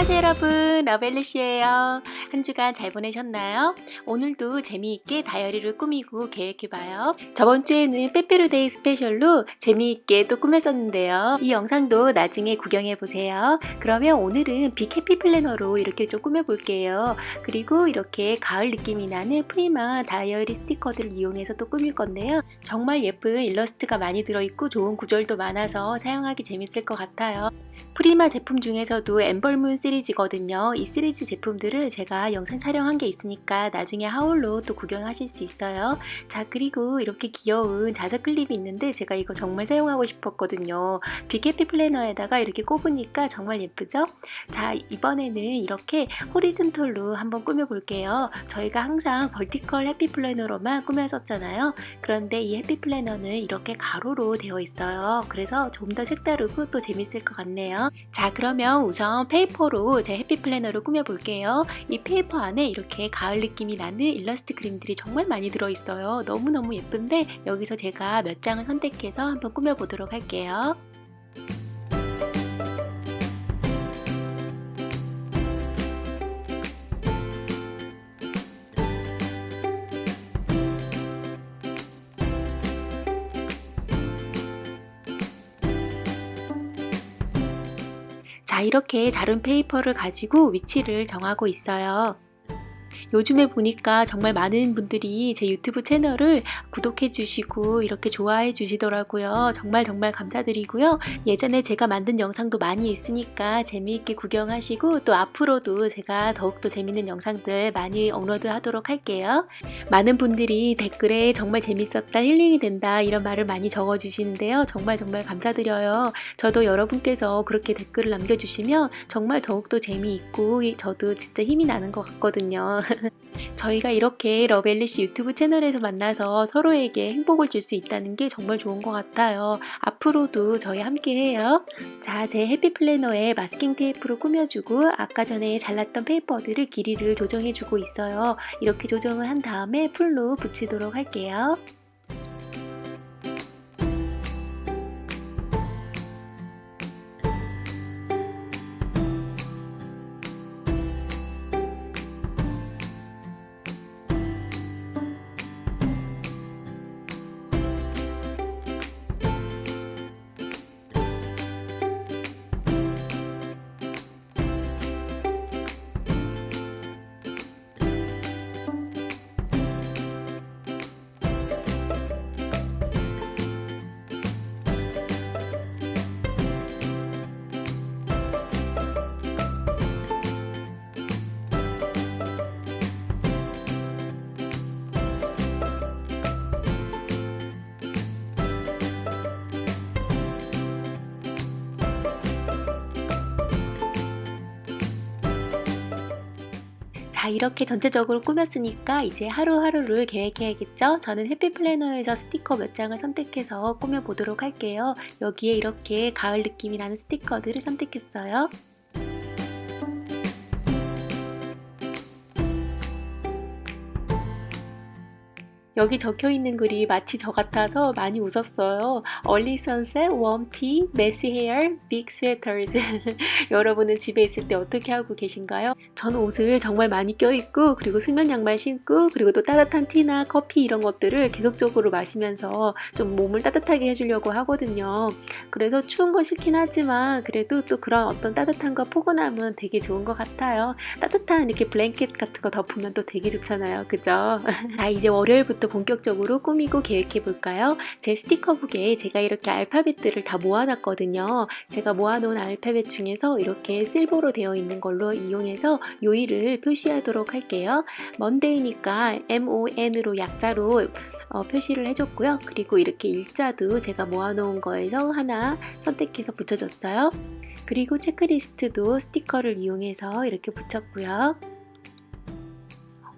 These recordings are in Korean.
안녕하세요 여러분 러벨리시예요. 한 주간 잘 보내셨나요? 오늘도 재미있게 다이어리를 꾸미고 계획해봐요. 저번 주에는 빼빼로데이 스페셜로 재미있게 또 꾸몄었는데요. 이 영상도 나중에 구경해보세요. 그러면 오늘은 빅해피 플래너로 이렇게 좀 꾸며볼게요. 그리고 이렇게 가을 느낌이 나는 프리마 다이어리 스티커들을 이용해서 또 꾸밀 건데요. 정말 예쁜 일러스트가 많이 들어있고 좋은 구절도 많아서 사용하기 재밌을 것 같아요. 프리마 제품 중에서도 엠벌문 시리즈거든요. 이 시리즈 제품들을 제가 영상 촬영한 게 있으니까 나중에 하울로 또 구경하실 수 있어요. 자 그리고 이렇게 귀여운 자석 클립이 있는데 제가 이거 정말 사용하고 싶었거든요. 빅해피 플래너에다가 이렇게 꼽으니까 정말 예쁘죠? 자 이번에는 이렇게 호리즌톨로 한번 꾸며볼게요. 저희가 항상 벌티컬 해피 플래너로만 꾸몄었잖아요. 그런데 이 해피 플래너는 이렇게 가로로 되어 있어요. 그래서 좀 더 색다르고 또 재밌을 것 같네요. 자 그러면 우선 페이퍼로 제 해피 플래너 를 꾸며볼게요. 이 페이퍼 안에 이렇게 가을 느낌이 나는 일러스트 그림들이 정말 많이 들어있어요. 너무너무 예쁜데 여기서 제가 몇 장을 선택해서 한번 꾸며보도록 할게요. 자 이렇게 자른 페이퍼를 가지고 위치를 정하고 있어요. 요즘에 보니까 정말 많은 분들이 제 유튜브 채널을 구독해 주시고 이렇게 좋아해 주시더라고요. 정말 정말 감사드리고요. 예전에 제가 만든 영상도 많이 있으니까 재미있게 구경하시고 또 앞으로도 제가 더욱더 재밌는 영상들 많이 업로드 하도록 할게요. 많은 분들이 댓글에 정말 재밌었다, 힐링이 된다 이런 말을 많이 적어 주시는데요. 정말 정말 감사드려요. 저도 여러분께서 그렇게 댓글을 남겨주시면 정말 더욱더 재미있고 저도 진짜 힘이 나는 것 같거든요. 저희가 이렇게 러벨리씨 유튜브 채널에서 만나서 서로에게 행복을 줄 수 있다는 게 정말 좋은 것 같아요. 앞으로도 저희 함께 해요. 자, 제 해피 플래너에 마스킹 테이프로 꾸며주고 아까 전에 잘랐던 페이퍼들을 길이를 조정해주고 있어요. 이렇게 조정을 한 다음에 풀로 붙이도록 할게요. 이렇게 전체적으로 꾸몄으니까 이제 하루하루를 계획해야겠죠? 저는 해피 플래너에서 스티커 몇 장을 선택해서 꾸며보도록 할게요. 여기에 이렇게 가을 느낌이 나는 스티커들을 선택했어요. 여기 적혀 있는 글이 마치 저 같아서 많이 웃었어요. Early sunset, warm tea, messy hair, big sweaters. 여러분은 집에 있을 때 어떻게 하고 계신가요? 저는 옷을 정말 많이 껴입고 그리고 수면 양말 신고 그리고 또 따뜻한 티나 커피 이런 것들을 계속적으로 마시면서 좀 몸을 따뜻하게 해주려고 하거든요. 그래서 추운 거 싫긴 하지만 그래도 또 그런 어떤 따뜻함과 포근함은 되게 좋은 것 같아요. 따뜻한 이렇게 블랭켓 같은 거 덮으면 또 되게 좋잖아요. 그죠? 자 이제 월요일부터 본격적으로 꾸미고 계획해 볼까요? 제 스티커북에 제가 이렇게 알파벳들을 다 모아놨거든요. 제가 모아놓은 알파벳 중에서 이렇게 실버로 되어 있는 걸로 이용해서 요일을 표시하도록 할게요. 먼데이니까 MON으로 약자로 어, 표시를 해줬고요. 그리고 이렇게 일자도 제가 모아놓은 거에서 하나 선택해서 붙여줬어요. 그리고 체크리스트도 스티커를 이용해서 이렇게 붙였고요.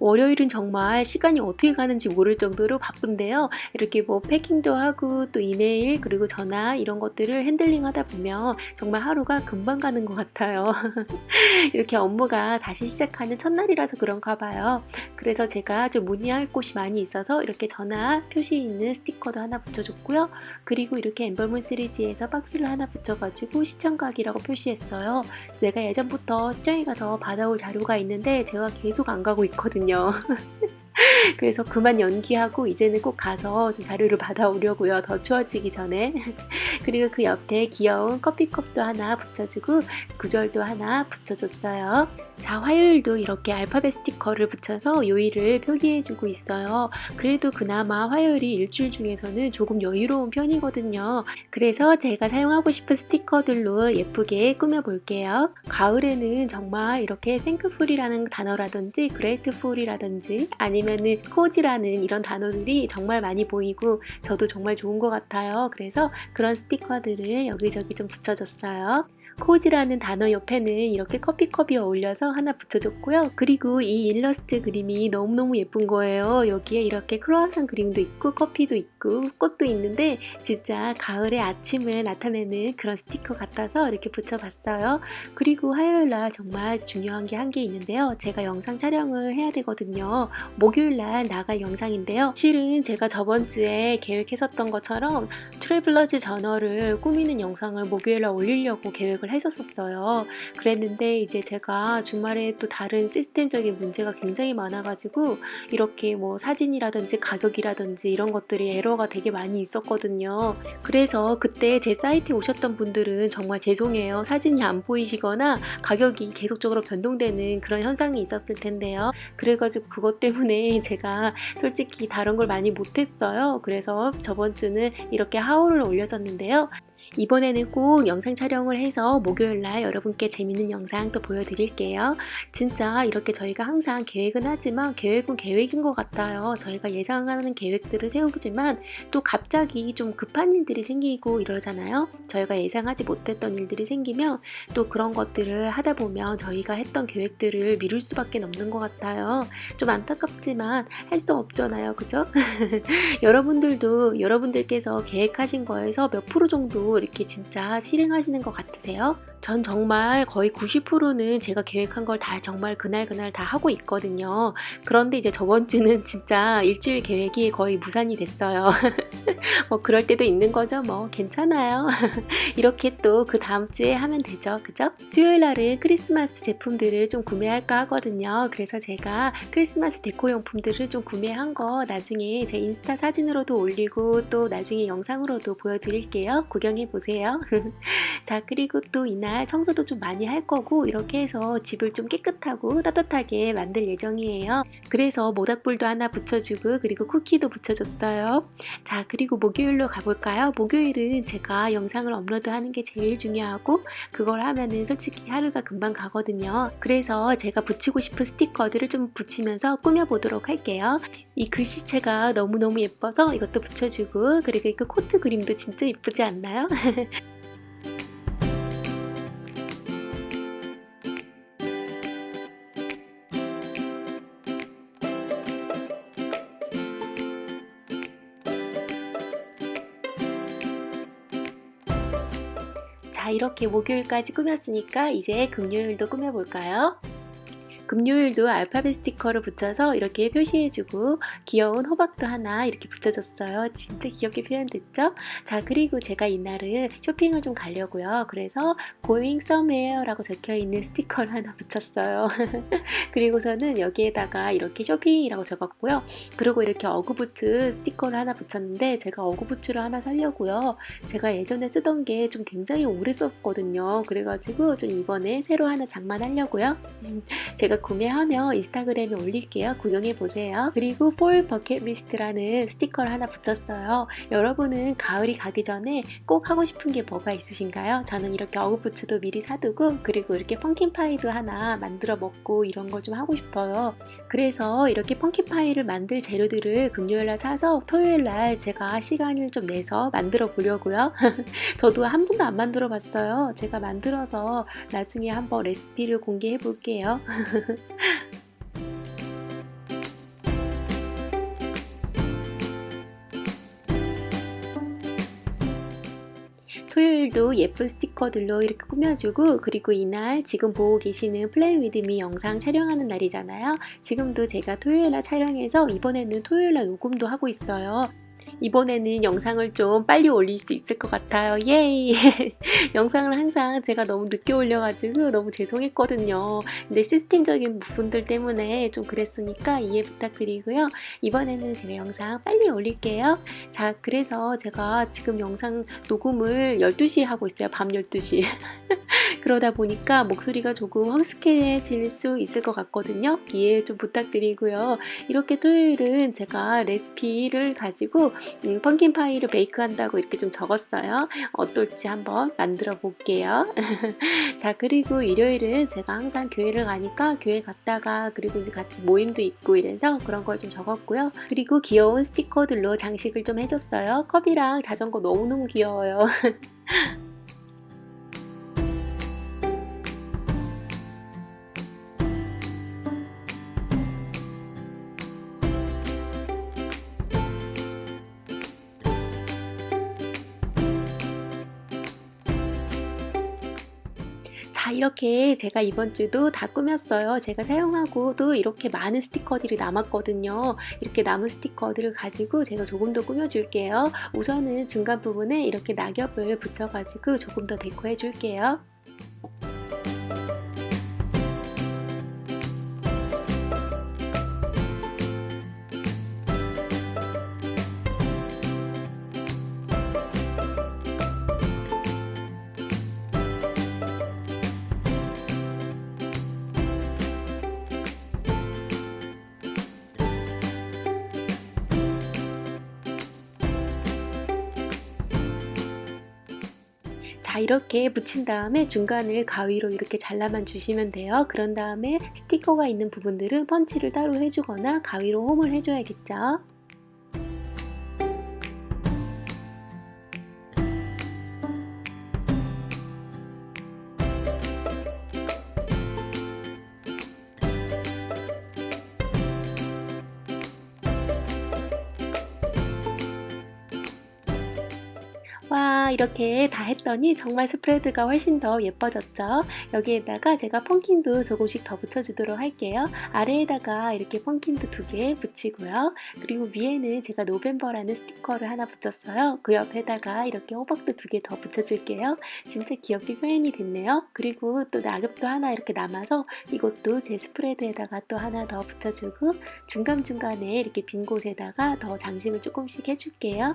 월요일은 정말 시간이 어떻게 가는지 모를 정도로 바쁜데요. 이렇게 뭐 패킹도 하고 또 이메일 그리고 전화 이런 것들을 핸들링 하다 보면 정말 하루가 금방 가는 것 같아요. 이렇게 업무가 다시 시작하는 첫날이라서 그런가 봐요. 그래서 제가 좀 문의할 곳이 많이 있어서 이렇게 전화 표시 있는 스티커도 하나 붙여줬고요. 그리고 이렇게 엠벌문 시리즈에서 박스를 하나 붙여가지고 시청각이라고 표시했어요. 내가 예전부터 시장에 가서 받아올 자료가 있는데 제가 계속 안 가고 있거든요. niño. 그래서 그만 연기하고 이제는 꼭 가서 좀 자료를 받아오려고요. 더 추워지기 전에. 그리고 그 옆에 귀여운 커피컵도 하나 붙여주고 구절도 하나 붙여줬어요. 자, 화요일도 이렇게 알파벳 스티커를 붙여서 요일을 표기해주고 있어요. 그래도 그나마 화요일이 일주일 중에서는 조금 여유로운 편이거든요. 그래서 제가 사용하고 싶은 스티커들로 예쁘게 꾸며볼게요. 가을에는 정말 이렇게 땡크풀이라는 단어라든지 그레이트풀이라든지 아니면 은 코지라는 이런 단어들이 정말 많이 보이고 저도 정말 좋은 것 같아요. 그래서 그런 스티커들을 여기저기 좀 붙여줬어요. 코지라는 단어 옆에는 이렇게 커피컵이 어울려서 하나 붙여줬고요. 그리고 이 일러스트 그림이 너무너무 예쁜 거예요. 여기에 이렇게 크로아상 그림도 있고 커피도 있고 꽃도 있는데 진짜 가을의 아침을 나타내는 그런 스티커 같아서 이렇게 붙여봤어요. 그리고 화요일날 정말 중요한 게한개 있는데요. 제가 영상 촬영을 해야 되거든요. 목요일날 나갈 영상인데요. 실은 제가 저번 주에 계획했었던 것처럼 트래블러즈 저널을 꾸미는 영상을 목요일날 올리려고 계획을 했었어요. 그랬는데 이제 제가 주말에 또 다른 시스템적인 문제가 굉장히 많아가지고 이렇게 뭐 사진이라든지 가격이라든지 이런 것들이 에러가 되게 많이 있었거든요. 그래서 그때 제 사이트에 오셨던 분들은 정말 죄송해요. 사진이 안 보이시거나 가격이 계속적으로 변동되는 그런 현상이 있었을 텐데요. 그래가지고 그것 때문에 제가 솔직히 다른 걸 많이 못했어요. 그래서 저번 주는 이렇게 하울을 올렸었는데요. 이번에는 꼭 영상 촬영을 해서 목요일날 여러분께 재밌는 영상 또 보여드릴게요. 진짜 이렇게 저희가 항상 계획은 하지만 계획은 계획인 것 같아요. 저희가 예상하는 계획들을 세우지만 또 갑자기 좀 급한 일들이 생기고 이러잖아요. 저희가 예상하지 못했던 일들이 생기면 또 그런 것들을 하다 보면 저희가 했던 계획들을 미룰 수밖에 없는 것 같아요. 좀 안타깝지만 할 수 없잖아요. 그죠? 여러분들도 여러분들께서 계획하신 거에서 몇 프로 정도 이렇게 진짜 실행하시는 것 같으세요? 전 정말 거의 90%는 제가 계획한 걸 다 정말 그날 그날 다 하고 있거든요. 그런데 이제 저번 주는 진짜 일주일 계획이 거의 무산이 됐어요. 뭐 그럴 때도 있는 거죠. 뭐 괜찮아요. 이렇게 또 그 다음 주에 하면 되죠. 그죠? 수요일 날은 크리스마스 제품들을 좀 구매할까 하거든요. 그래서 제가 크리스마스 데코 용품들을 좀 구매한 거 나중에 제 인스타 사진으로도 올리고 또 나중에 영상으로도 보여드릴게요. 구경해 보세요. 자, 그리고 또 이날 청소도 좀 많이 할 거고 이렇게 해서 집을 좀 깨끗하고 따뜻하게 만들 예정이에요. 그래서 모닥불도 하나 붙여주고 그리고 쿠키도 붙여줬어요. 자, 그리고 목요일로 가볼까요? 목요일은 제가 영상을 업로드하는 게 제일 중요하고 그걸 하면은 솔직히 하루가 금방 가거든요. 그래서 제가 붙이고 싶은 스티커들을 좀 붙이면서 꾸며보도록 할게요. 이 글씨체가 너무너무 예뻐서 이것도 붙여주고 그리고 그 코트 그림도 진짜 예쁘지 않나요? 이렇게 목요일까지 꾸몄으니까 이제 금요일도 꾸며볼까요? 금요일도 알파벳 스티커를 붙여서 이렇게 표시해주고 귀여운 호박도 하나 이렇게 붙여줬어요. 진짜 귀엽게 표현됐죠? 자 그리고 제가 이날은 쇼핑을 좀 가려고요. 그래서 Going Somewhere라고 적혀있는 스티커를 하나 붙였어요. 그리고서는 여기에다가 이렇게 쇼핑이라고 적었고요. 그리고 이렇게 어그부츠 스티커를 하나 붙였는데 제가 어그부츠를 하나 사려고요. 제가 예전에 쓰던 게 좀 굉장히 오래 썼거든요. 그래가지고 좀 이번에 새로 하나 장만하려고요. 제가 구매하며 인스타그램에 올릴게요. 구경해 보세요. 그리고 폴 버킷리스트라는 스티커를 하나 붙였어요. 여러분은 가을이 가기 전에 꼭 하고 싶은 게 뭐가 있으신가요? 저는 이렇게 어그부츠도 미리 사두고 그리고 이렇게 펑킨파이도 하나 만들어 먹고 이런 걸좀 하고 싶어요. 그래서 이렇게 펑킨파이를 만들 재료들을 금요일날 사서 토요일날 제가 시간을 좀 내서 만들어 보려고요. 저도 한 번도 안 만들어 봤어요. 제가 만들어서 나중에 한번 레시피를 공개해 볼게요. 또 예쁜 스티커들로 이렇게 꾸며주고 그리고 이날 지금 보고 계시는 플레이 위드미 영상 촬영하는 날이잖아요. 지금도 제가 토요일날 촬영해서 이번에는 토요일날 녹음도 하고 있어요. 이번에는 영상을 좀 빨리 올릴 수 있을 것 같아요. 예이! 영상을 항상 제가 너무 늦게 올려가지고 너무 죄송했거든요. 근데 시스템적인 부분들 때문에 좀 그랬으니까 이해 부탁드리고요. 이번에는 제가 영상 빨리 올릴게요. 자, 그래서 제가 지금 영상 녹음을 12시에 하고 있어요. 밤 12시. 그러다 보니까 목소리가 조금 황숙해질 수 있을 것 같거든요. 이해 좀 부탁드리고요. 이렇게 토요일은 제가 레시피를 가지고 음, 펌킨 파이를 베이크한다고 이렇게 좀 적었어요. 어떨지 한번 만들어 볼게요. 자, 그리고 일요일은 제가 항상 교회를 가니까 교회 갔다가 그리고 이제 같이 모임도 있고 이래서 그런 걸 좀 적었고요. 그리고 귀여운 스티커들로 장식을 좀 해줬어요. 컵이랑 자전거 너무너무 귀여워요. 이렇게 제가 이번 주도 다 꾸몄어요. 제가 사용하고도 이렇게 많은 스티커들이 남았거든요. 이렇게 남은 스티커들을 가지고 제가 조금 더 꾸며줄게요. 우선은 중간 부분에 이렇게 낙엽을 붙여가지고 조금 더 데코해 줄게요. 이렇게 붙인 다음에 중간을 가위로 이렇게 잘라만 주시면 돼요. 그런 다음에 스티커가 있는 부분들은 펀치를 따로 해주거나 가위로 홈을 해줘야겠죠. 이렇게 다 했더니 정말 스프레드가 훨씬 더 예뻐졌죠? 여기에다가 제가 펑킨도 조금씩 더 붙여주도록 할게요. 아래에다가 이렇게 펑킨도 두 개 붙이고요. 그리고 위에는 제가 노벤버라는 스티커를 하나 붙였어요. 그 옆에다가 이렇게 호박도 두 개 더 붙여줄게요. 진짜 귀엽게 표현이 됐네요. 그리고 또 낙엽도 하나 이렇게 남아서 이것도 제 스프레드에다가 또 하나 더 붙여주고 중간중간에 이렇게 빈 곳에다가 더 장식을 조금씩 해줄게요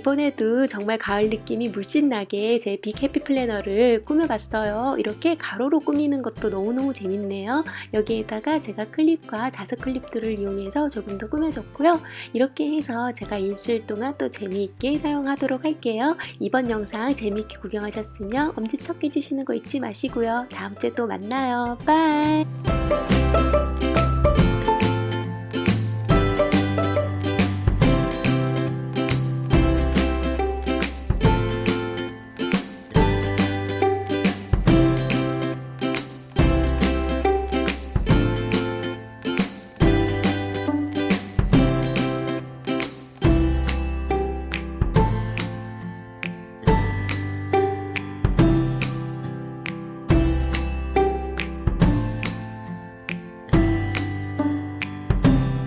이번에도 정말 가을 느낌이 물씬 나게 제 빅 해피 플래너를 꾸며봤어요. 이렇게 가로로 꾸미는 것도 너무너무 재밌네요. 여기에다가 제가 클립과 자석 클립들을 이용해서 조금 더 꾸며줬고요. 이렇게 해서 제가 일주일 동안 또 재미있게 사용하도록 할게요. 이번 영상 재미있게 구경하셨으면 엄지척 해주시는 거 잊지 마시고요. 다음 주에 또 만나요. 빠이